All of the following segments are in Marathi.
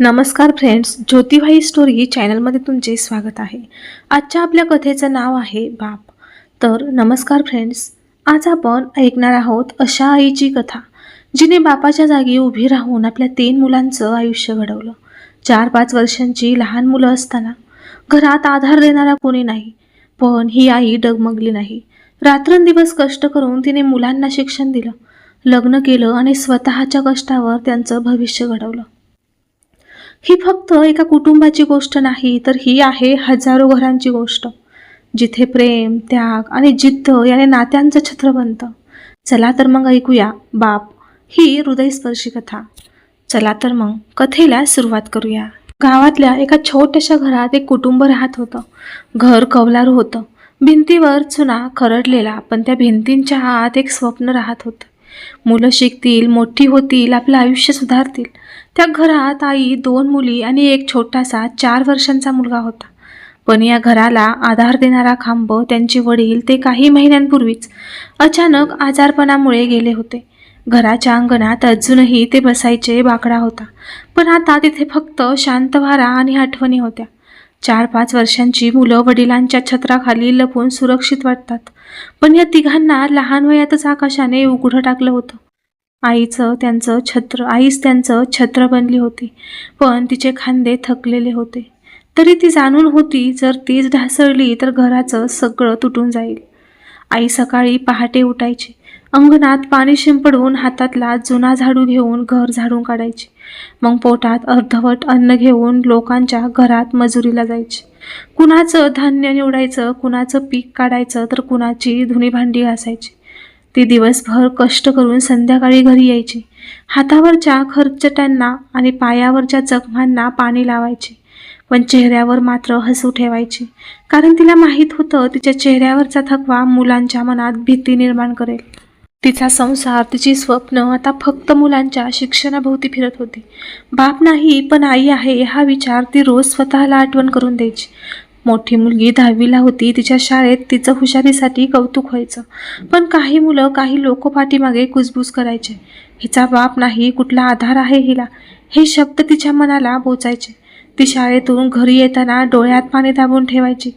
नमस्कार फ्रेंड्स ज्योतिबाई स्टोरी चॅनलमध्ये तुमचे स्वागत आहे. आजच्या आपल्या कथेचं नाव आहे बाप. तर नमस्कार फ्रेंड्स आज आपण ऐकणार आहोत अशा आईची कथा जिने बापाच्या जागी उभी राहून आपल्या तीन मुलांचं आयुष्य घडवलं. चार पाच वर्षांची लहान मुलं असताना घरात आधार देणारा कोणी नाही पण ही आई डगमगली नाही. रात्रंदिवस कष्ट करून तिने मुलांना शिक्षण दिलं लग्न केलं आणि स्वतःच्या कष्टावर त्यांचं भविष्य घडवलं. ही फक्त एका कुटुंबाची गोष्ट नाही तर ही आहे हजारो घरांची गोष्ट. जिथे प्रेम त्याग आणि जिद्द याने नात्यांचं छत्र बनतं. चला तर मग ऐकूया बाप ही हृदयस्पर्शी कथा. चला तर मग कथेला सुरुवात करूया. गावातल्या एका छोट्याशा घरात एक कुटुंब राहत होतं. घर कौलारू होतं. भिंतीवर चुना खरडलेला पण त्या भिंतींच्या आत एक स्वप्न राहत होतं. मुलं शिकतील मोठी होतील आपलं आयुष्य सुधारतील. त्या घरात आई दोन मुली आणि एक छोटासा चार वर्षांचा मुलगा होता. पण या घराला आधार देणारा खांब त्यांचे वडील ते काही महिन्यांपूर्वीच अचानक आजारपणामुळे गेले होते. घराच्या अंगणात अजूनही ते बसायचे बाकडा होता. पण आता तिथे फक्त शांत वारा आणि आठवणी होत्या. चार पाच वर्षांची मुलं वडिलांच्या छत्राखाली लपून सुरक्षित वाटतात. पण या तिघांना लहान वयातच आकाशाने उघडं टाकलं होतं. आईचं त्यांचं छत्र आईच त्यांचं छत्र बनली होती. पण तिचे खांदे थकलेले होते. तरी ती जाणून होती जर तीच ढासळली तर घराचं सगळं तुटून जाईल. आई सकाळी पहाटे उठायची. अंगणात पाणी शिंपडून हातातला जुना झाडू घेऊन घर झाडून काढायची. मग पोटात अर्धवट अन्न घेऊन लोकांच्या घरात मजुरीला जायची. कुणाचं धान्य निवडायचं कुणाचं पीक काढायचं तर कुणाची धुणी भांडी घासायची. ती दिवसभर कष्ट करून संध्याकाळी घरी यायची. हातावरच्या खरचट्यांना आणि पायावरच्या जखमांना पाणी लावायची. पण चेहऱ्यावर मात्र हसू ठेवायची. कारण तिला माहीत होतं तिच्या चेहऱ्यावरचा थकवा मुलांच्या मनात भीती निर्माण करेल. तिचा संसार तिची स्वप्न आता फक्त मुलांच्या शिक्षणाभोवती फिरत होती. बाप नाही पण आई आहे हा विचार ती रोज स्वतःला आठवण करून द्यायची. मोठी मुलगी दहावीला होती तिच्या शाळेत तिचं हुशारीसाठी कौतुक व्हायचं. पण काही मुलं काही लोक पाठीमागे कुजबूज करायचे. हिचा बाप नाही कुठला आधार आहे हिला? हे शब्द तिच्या मनाला बोचायचे. ती शाळेतून घरी येताना डोळ्यात पाणी दाबून ठेवायची.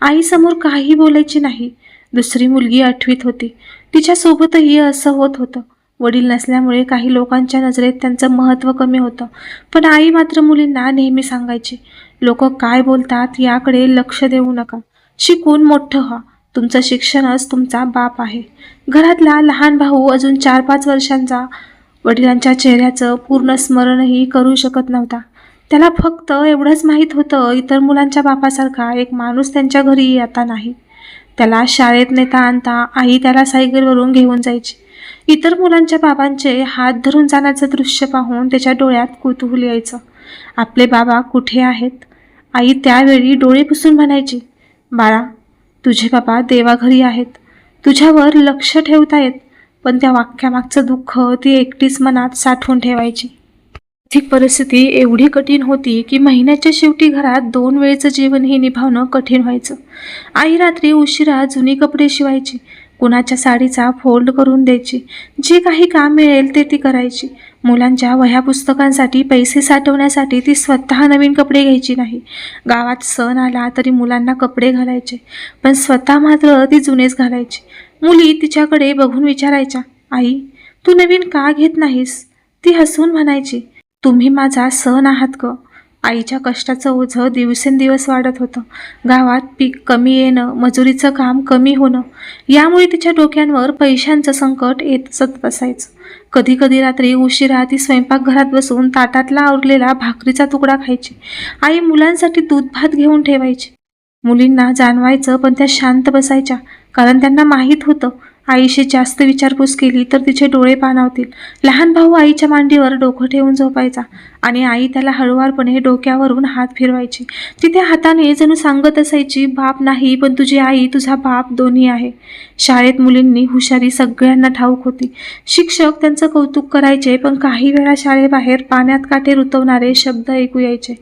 आईसमोर काही बोलायची नाही. दुसरी मुलगी आठवीत होती. तिच्यासोबतही असं होत होतं. वडील नसल्यामुळे काही लोकांच्या नजरेत त्यांचं महत्त्व कमी होतं. पण आई मात्र मुलींना नेहमी सांगायची लोक काय बोलतात याकडे लक्ष देऊ नका. शिकून मोठं व्हा. तुमचं शिक्षणच तुमचा बाप आहे. घरातला लहान भाऊ अजून चार पाच वर्षांचा वडिलांच्या चेहऱ्याचं पूर्ण स्मरणही करू शकत नव्हता. त्याला फक्त एवढंच माहीत होतं इतर मुलांच्या बापासारखा एक माणूस त्यांच्या घरी आता नाही. त्याला शाळेत नेता आणता आई त्याला सायकलवरून घेऊन जायची. इतर मुलांच्या बाबांचे हात धरून जाण्याचं दृश्य पाहून त्याच्या डोळ्यात कुतूहल यायचं. आपले बाबा कुठे आहेत? आई त्यावेळी डोळे पुसून म्हणायची बाळा तुझे बाबा देवाघरी आहेत. तुझ्यावर लक्ष ठेवतायत पण त्या वाक्यामागचं दुःख ती एकटीच मनात साठवून ठेवायची. आर्थिक परिस्थिती एवढी कठीण होती की महिन्याच्या शेवटी घरात दोन वेळचं जेवणही निभावणं कठीण व्हायचं. आई रात्री उशिरा जुनी कपडे शिवायची कुणाच्या साडीचा फोल्ड करून द्यायची. जे काही काम मिळेल ते ती करायची. मुलांच्या वह्या पुस्तकांसाठी पैसे साठवण्यासाठी ती स्वतः नवीन कपडे घ्यायची नाही. गावात सण आला तरी मुलांना कपडे घालायचे पण स्वतः मात्र ती जुनेच घालायची. मुली तिच्याकडे बघून विचारायच्या आई तू नवीन का घेत नाहीस? ती हसून म्हणायची तुम्ही माझा सण आहात ग. आईच्या कष्टाचं ओझं दिवसेंदिवस वाढत होतं. गावात पीक कमी येणं मजुरीचं काम कमी होणं यामुळे तिच्या डोक्यांवर पैशांचं संकट येत सतत असायचं कधी कधी रात्री उशिरा ती स्वयंपाकघरात बसून ताटातला आवरलेला भाकरीचा तुकडा खायची. आई मुलांसाठी दूध भात घेऊन ठेवायची. मुलींना जाणवायचं पण त्या शांत बसायच्या कारण त्यांना माहीत होतं आईशी जास्त विचारपूस केली तर तिचे डोळे पाणावतील. लहान भाऊ आईच्या मांडीवर डोकं ठेवून झोपायचा आणि आई त्याला हळुवारपणे डोक्यावरून हात फिरवायची. ती त्या हाताने जणू सांगत असायची बाप नाही पण तुझी आई तुझा बाप दोन्ही आहे. शाळेत मुलींनी हुशारी सगळ्यांना ठाऊक होती. शिक्षक त्यांचं कौतुक करायचे पण काही वेळा शाळेबाहेर पाण्यात काटे रुतवणारे शब्द ऐकू यायचे.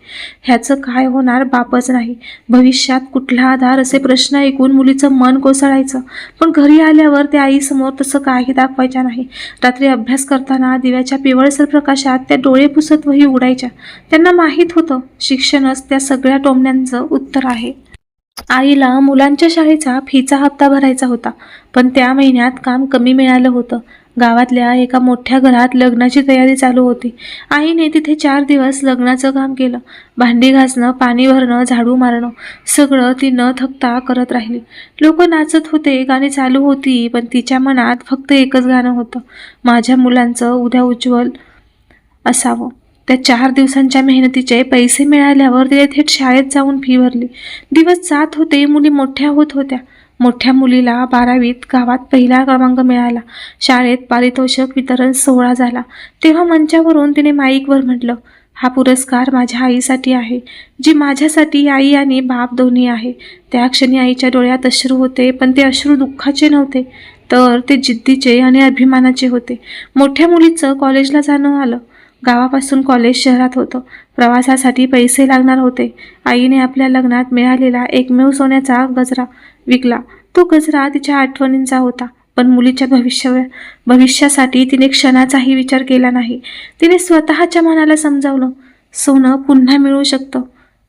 ह्याचं काय होणार बापच नाही. भविष्यात कुठला आधार असे प्रश्न ऐकून मुलीचं मन कोसळायचं. पण घरी आल्यावर त्या आईसमोर तसं काही दाखवायच्या नाही. रात्री अभ्यास करताना दिव्याच्या पिवळसर प्रकाशात त्या डोळे पुसत वही उडायच्या त्यांना माहीत होतं शिक्षणच त्या सगळ्या टोमण्यांचं उत्तर आहे. आईला मुलांच्या शाळेचा फीचा हप्ता भरायचा होता पण त्या महिन्यात काम कमी मिळालं होतं. गावातल्या एका मोठ्या घरात लग्नाची तयारी चालू होती. आईने तिथे चार दिवस लग्नाचं काम केलं. भांडी घासणं पाणी भरणं झाडू मारणं सगळं ती न थकता करत राहिली. लोक नाचत होते गाणी चालू होती पण तिच्या मनात फक्त एकच गाणं होतं. माझ्या मुलांचं उद्या उज्ज्वल असावं. त्या चार दिवसांच्या मेहनतीचे पैसे मिळाल्यावर तिने थेट शाळेत जाऊन फी भरली. दिवस जात होते मुली मोठ्या होत होत्या. मोठ्या मुलीला बारावीत गावात पहिला क्रमांक मिळाला. शाळेत पारितोषिक वितरण सोहळा झाला. तेव्हा मंचावरून तिने माईकवर म्हटलं हा पुरस्कार माझ्या आईसाठी आहे जी माझ्यासाठी आई आणि बाप दोन्ही आहे. त्या क्षणी आईच्या डोळ्यात अश्रू होते पण ते अश्रू दुःखाचे नव्हते तर ते जिद्दीचे आणि अभिमानाचे होते. मोठ्या मुलीचं कॉलेजला जाणं आलं. गावापासून कॉलेज शहरात होतं. प्रवासासाठी पैसे लागणार होते. आईने आपल्या लग्नात मिळालेला एकमेव सोन्याचा गजरा विकला. तो गजरा तिच्या आठवणींचा होता पण मुलीच्या भविष्य भविष्यासाठी तिने क्षणाचाही विचार केला नाही. तिने स्वतःच्या मनाला समजावलं सोनं पुन्हा मिळू शकतं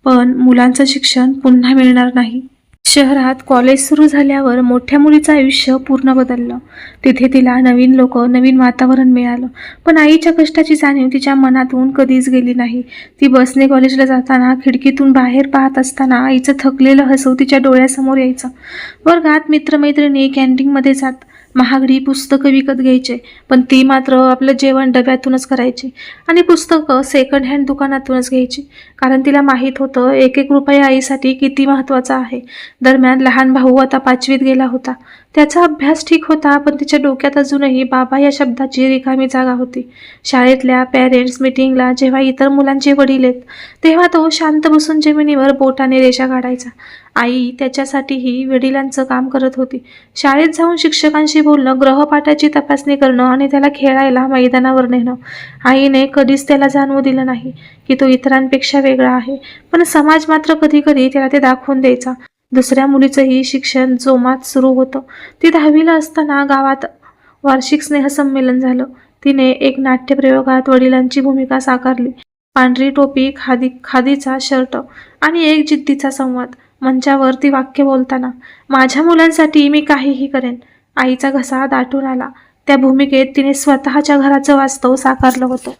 पण मुलांचं शिक्षण पुन्हा मिळणार नाही. शहरात कॉलेज सुरू झाल्यावर मोठ्या मुलीचं आयुष्य पूर्ण बदललं. तिथे तिला नवीन लोक नवीन वातावरण मिळालं. पण आईच्या कष्टाची जाणीव तिच्या मनातून कधीच गेली नाही. ती बसने कॉलेजला जाताना खिडकीतून बाहेर पाहत असताना आईचं थकलेलं हसू तिच्या डोळ्यासमोर यायचं. वर्गात मित्रमैत्रिणी कॅन्टीनमध्ये जात महागडी पुस्तकं विकत घ्यायचे पण ती मात्र आपलं जेवण डब्यातूनच करायची आणि पुस्तकं सेकंड हँड दुकानातूनच घ्यायची. कारण तिला माहीत होतं एक एक रुपया आईसाठी किती महत्त्वाचा आहे. दरम्यान लहान भाऊ आता पाचवीत गेला होता. त्याचा अभ्यास ठीक होता पण तिच्या डोक्यात अजूनही बाबा या शब्दाची रिकामी जागा होती. शाळेतल्या पॅरेंट्स मिटिंगला जेव्हा इतर मुलांचे वडील येत तेव्हा तो शांत बसून जमिनीवर बोटाने रेषा काढायचा. आई त्याच्यासाठीही वडिलांचं काम करत होती. शाळेत जाऊन शिक्षकांशी बोलणं ग्रहपाठाची तपासणी करणं आणि त्याला खेळायला मैदानावर नेणं आईने कधीच त्याला जाणवू दिलं नाही की तो इतरांपेक्षा वेगळा आहे. पण समाज मात्र कधी कधी त्याला ते दाखवून द्यायचा. दुसऱ्या मुलीचंही शिक्षण जोमात सुरू होतं. ती दहावीला असताना गावात वार्षिक स्नेहसंमेलन झालं. तिने एक नाट्यप्रयोगात वडिलांची भूमिका साकारली. पांढरी टोपी खादी खादीचा शर्ट आणि एक जिद्दीचा संवाद. मंचावर ती वाक्य बोलताना माझ्या मुलांसाठी मी काहीही करेन. आईचा घसा दाटून आला. त्या भूमिकेत तिने स्वतःच्या घराचं वास्तव साकारलं होतं.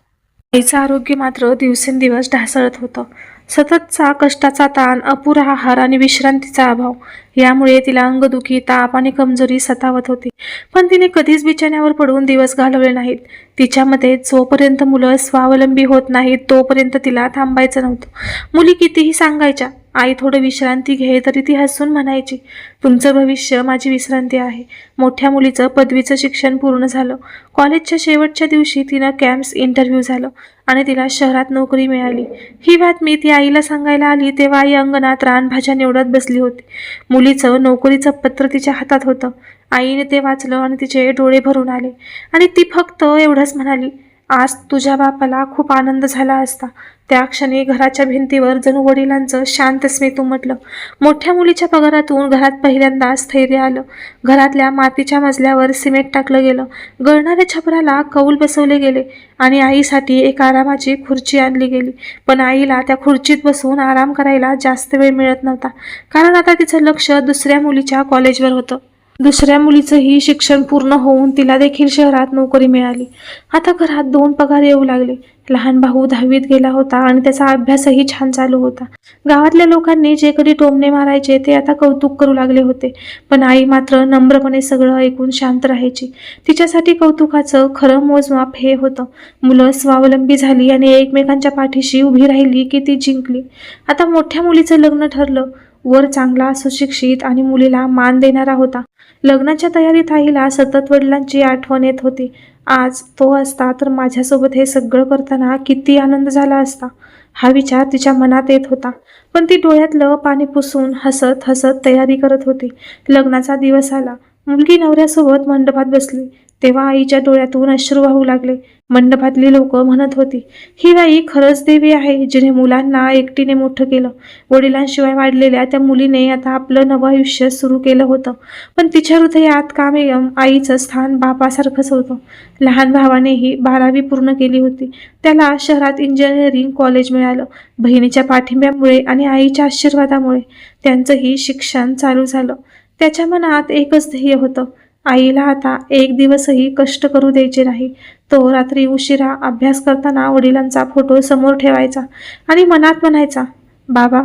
आईचं आरोग्य मात्र दिवसेंदिवस ढासळत होतं. सततचा कष्टाचा ताण अपुरा आहार आणि विश्रांतीचा अभाव यामुळे तिला अंगदुखी ताप आणि कमजोरी सतावत होती. पण तिने कधीच बिछाण्यावर पडून दिवस घालवले नाहीत. तिच्यामध्ये जोपर्यंत मुलं स्वावलंबी होत नाहीत तोपर्यंत तिला थांबायचं नव्हतं. मुली कितीही सांगायच्या आई थोडं विश्रांती घे तरी ती हसून म्हणायची तुमचं भविष्य माझी विश्रांती आहे. मोठ्या मुलीचं पदवीचं शिक्षण पूर्ण झालं. कॉलेजच्या शेवटच्या दिवशी तिनं कॅम्प्स इंटरव्ह्यू झालं आणि तिला शहरात नोकरी मिळाली. ही बातमी ती आईला सांगायला आली तेव्हा आई अंगणात रानभाज्या निवडत बसली होती. मुलीचं नोकरीचं पत्र तिच्या हातात होतं. आईने ते वाचलं आणि तिचे डोळे भरून आले. आणि ती फक्त एवढंच म्हणाली आज तुझ्या बापाला खूप आनंद झाला असता. त्या क्षणी घराच्या भिंतीवर जणू वडिलांचं शांत स्मित उमटलं. मोठ्या मुलीच्या पगारातून घरात पहिल्यांदा स्थैर्य आलं. घरातल्या मातीच्या मजल्यावर सिमेंट टाकलं गेलं. गळणाऱ्या छपराला कौल बसवले गेले आणि आईसाठी एक आरामाची खुर्ची आणली गेली. पण आईला त्या खुर्चीत बसून आराम करायला जास्त वेळ मिळत नव्हता. कारण आता तिचं लक्ष दुसऱ्या मुलीच्या कॉलेजवर होतं. दुसऱ्या मुलीचंही शिक्षण पूर्ण होऊन तिला देखील शहरात नोकरी मिळाली. आता घरात दोन पगार येऊ लागले. लहान भाऊ दहावीत गेला होता आणि त्याचा अभ्यासही छान चालू होता. गावातल्या लोकांनी जे कधी टोमणे मारायचे ते आता कौतुक करू लागले होते. पण आई मात्र नम्रपणे सगळं ऐकून शांत राहायची. तिच्यासाठी कौतुकाचं खरं मोजमाप हे होतं. मुलं स्वावलंबी झाली आणि एकमेकांच्या पाठीशी उभी राहिली की ती जिंकली. आता मोठ्या मुलीचं लग्न ठरलं. वर चांगला सुशिक्षित आणि मुलीला मान देणारा होता. लग्नाच्या तयारीत आईला सतत वडिलांची आठवण येत होती. आज तो असता तर माझ्यासोबत हे सगळं करताना किती आनंद झाला असता. हा विचार तिच्या मनात येत होता. पण ती डोळ्यातलं पाणी पुसून हसत हसत तयारी करत होती. लग्नाचा दिवस आला. मुलगी नवऱ्यासोबत मंडपात बसली. तेव्हा आईच्या डोळ्यातून अश्रू वाहू लागले. मंडपातली लोक म्हणत होती ही बाई खरंच देवी आहे जिने मुलांना एकटीने मोठं केलं. वडिलांशिवाय वाढलेल्या त्या मुलीने आता आपलं नवं आयुष्य सुरू केलं होतं. पण तिच्या हृदयात कामेयम आईचं स्थान बापासारखंच होतं. लहान भावानेही बारावी पूर्ण केली होती. त्याला शहरात इंजिनिअरिंग कॉलेज मिळालं बहिणीच्या पाठिंब्यामुळे आणि आईच्या आशीर्वादामुळे. त्यांचंही शिक्षण चालू झालं. त्याच्या मनात एकच ध्येय होतं. आईला आता एक दिवसही कष्ट करू द्यायचे नाही. तो रात्री उशिरा अभ्यास करताना वडिलांचा फोटो समोर ठेवायचा आणि मनात म्हणायचा बाबा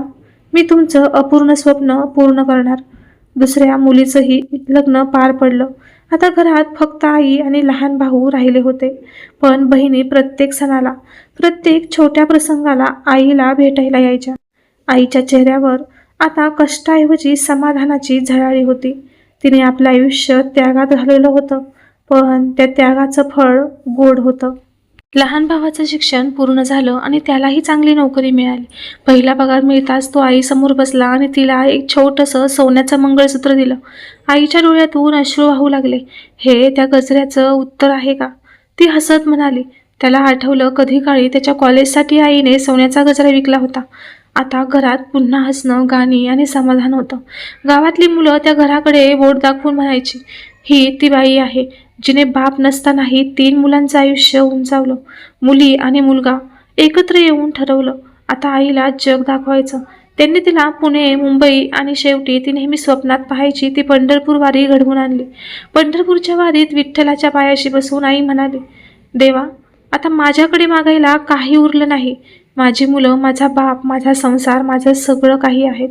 मी तुमचं अपूर्ण स्वप्न पूर्ण करणार. दुसऱ्या मुलीचंही लग्न पार पडलं. आता घरात फक्त आई आणि लहान भाऊ राहिले होते. पण बहिणी प्रत्येक सणाला प्रत्येक छोट्या प्रसंगाला आईला भेटायला यायच्या. आईच्या चेहऱ्यावर आता कष्टाऐवजी समाधानाची झळाळी होती. तिने आपलं आयुष्य त्यागात घालवलं होतं पण त्या त्यागाचं फळ गोड होतं. लहान भावाचं शिक्षण पूर्ण झालं आणि त्यालाही चांगली नोकरी मिळाली. पहिला पगार मिळताच तो आईसमोर बसला आणि तिला एक छोटंसं सोन्याचं मंगळसूत्र दिलं. आईच्या डोळ्यातून अश्रू वाहू लागले. हे त्या गजऱ्याचं उत्तर आहे का? ती हसत म्हणाली. त्याला आठवलं कधी काळी त्याच्या कॉलेजसाठी आईने सोन्याचा गजरा विकला होता. आता घरात पुन्हा हसणं गाणी आणि समाधान होतं. गावातली मुलं त्या घराकडे बोट दाखवून म्हणायची ही ती बाई आहे जिने बाप नसतानाही तीन मुलांचं आयुष्य उंचावलं. मुली आणि मुलगा एकत्र येऊन ठरवलं. आता आईला जग दाखवायचं. त्यांनी तिला पुणे मुंबई आणि शेवटी ती नेहमी स्वप्नात पाहायची ती पंढरपूर वारी घडवून आणली. पंढरपूरच्या वारीत विठ्ठलाच्या पायाशी बसून आई म्हणाली देवा आता माझ्याकडे मागायला काही उरलं नाही. माझी मुलं माझा बाप माझा संसार माझं सगळं काही आहेत.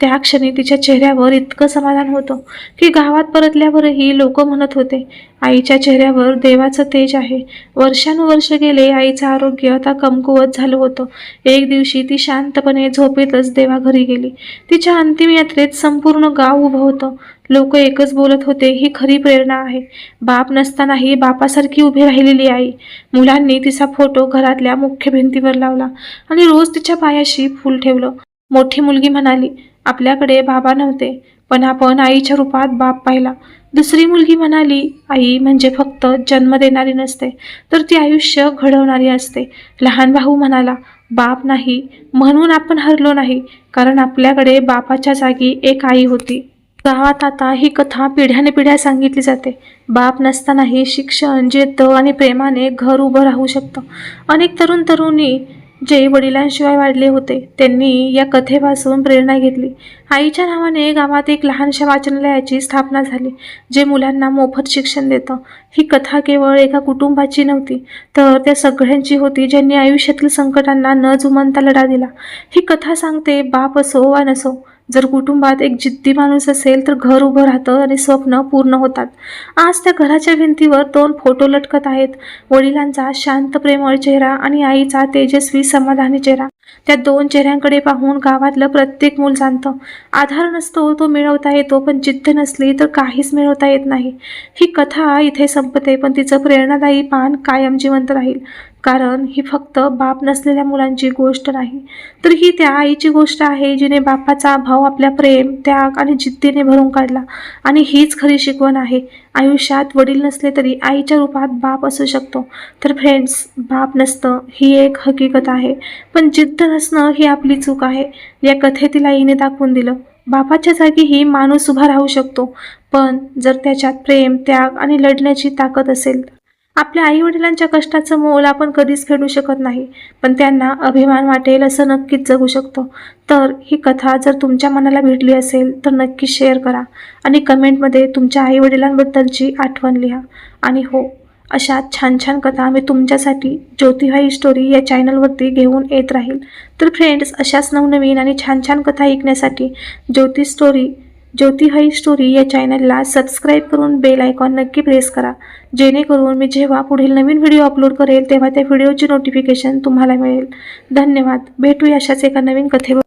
त्या क्षणी तिच्या चेहऱ्यावर इतकं समाधान होतं की गावात परतल्यावरही लोक म्हणत होते आईच्या चेहऱ्यावर देवाचं तेज आहे. वर्षानुवर्ष गेले आईचं आरोग्य आता कमकुवत झालं होतं. एक दिवशी ती शांतपणे झोपेतच देवाघरी गेली. तिच्या अंतिम यात्रेत संपूर्ण गाव उभं होतं. लोक एकच बोलत होते ही खरी प्रेरणा आहे. बाप नसतानाही बापासारखी उभी राहिलेली आई. मुलांनी तिचा फोटो घरातल्या मुख्य भिंतीवर लावला आणि रोज तिच्या पायाशी फूल ठेवलं. मोठी मुलगी म्हणाली आपल्याकडे बाबा नव्हते पण आपण आईच्या रूपात बाप पाहिला. दुसरी मुलगी म्हणाली आई म्हणजे फक्त जन्म देणारी नसते तर ती आयुष्य घडवणारी असते. लहान भाऊ म्हणाला बाप नाही म्हणून आपण हरलो नाही कारण आपल्याकडे बापाच्या जागी एक आई होती. गावात आता ही कथा पिढ्याने पिढ्या सांगितली जाते. बाप नसतानाही शिक्षण जिद्द आणि प्रेमाने घर उभं राहू शकतं. अनेक तरुण तरुणी जे वडिलांशिवाय वाढले होते त्यांनी या कथेपासून प्रेरणा घेतली. आईच्या नावाने गावात एक लहानशा वाचनालयाची स्थापना झाली जे मुलांना मोफत शिक्षण देतं. ही कथा केवळ एका कुटुंबाची नव्हती तर त्या सगळ्यांची होती ज्यांनी आयुष्यातील संकटांना न जुमानता लढा दिला. ही कथा सांगते बाप असो वा नसो जर कुटुंबात एक जिद्दी माणूस असेल तर घर उभं राहतं आणि स्वप्न पूर्ण होतात. आज त्या घराच्या भिंतीवर दोन फोटो लटकत आहेत. वडिलांचा शांत प्रेमळ चेहरा आणि आईचा तेजस्वी समाधानी चेहरा. त्या दोन चेहऱ्यांकडे पाहून गावातलं प्रत्येक मूल जाणतं. आधार नसतो तो मिळवता येतो पण जिद्द नसली तर काहीच मिळवता येत नाही. ही कथा इथे संपते पण तिचं प्रेरणादायी पान कायम जिवंत राहील. कारण ही फक्त बाप नसलेल्या मुलांची गोष्ट नाही. तर ही त्या आईची गोष्ट आहे जिने बापाचा भाव आपल्या प्रेम त्याग आणि जिद्दीने भरून काढला. आणि हीच खरी शिकवण आहे. आयुष्यात वडील नसले तरी आईच्या रूपात बाप असू शकतो. तर फ्रेंड्स बाप नसतं ही एक हकीकत आहे. पण जिद्द नसणं ही आपली चूक आहे. या कथेतील आईने दाखवून दिलं बापाच्या जागीही माणूस उभा राहू शकतो. पण जर त्याच्यात प्रेम त्याग आणि लढण्याची ताकद असेल आपल्या आई वडिलांच्या कष्टाचं मोल आपण कधीच फेडू शकत नाही पण त्यांना अभिमान वाटेल असं नक्कीच जगू शकतो. तर ही कथा जर तुमच्या मनाला भिडली असेल तर नक्की शेअर करा आणि कमेंटमध्ये तुमच्या आई वडिलांबद्दलची आठवण लिहा. आणि हो अशा छान छान कथा मी तुमच्यासाठी ज्योतिभाई स्टोरी या चॅनलवरती घेऊन येत राहील. तर फ्रेंड्स अशाच नवनवीन आणि छान छान कथा ऐकण्यासाठी ज्योती स्टोरी ज्योती स्टोरी या चॅनलला सबस्क्राईब करून बेल आयकॉन नक्की प्रेस करा. जेणेकरून मी जेव्हा पुढील नवीन व्हिडिओ अपलोड करेल तेव्हा त्या व्हिडिओची नोटिफिकेशन तुम्हाला मिळेल. धन्यवाद. भेटू अशाच एका नवीन कथेवर.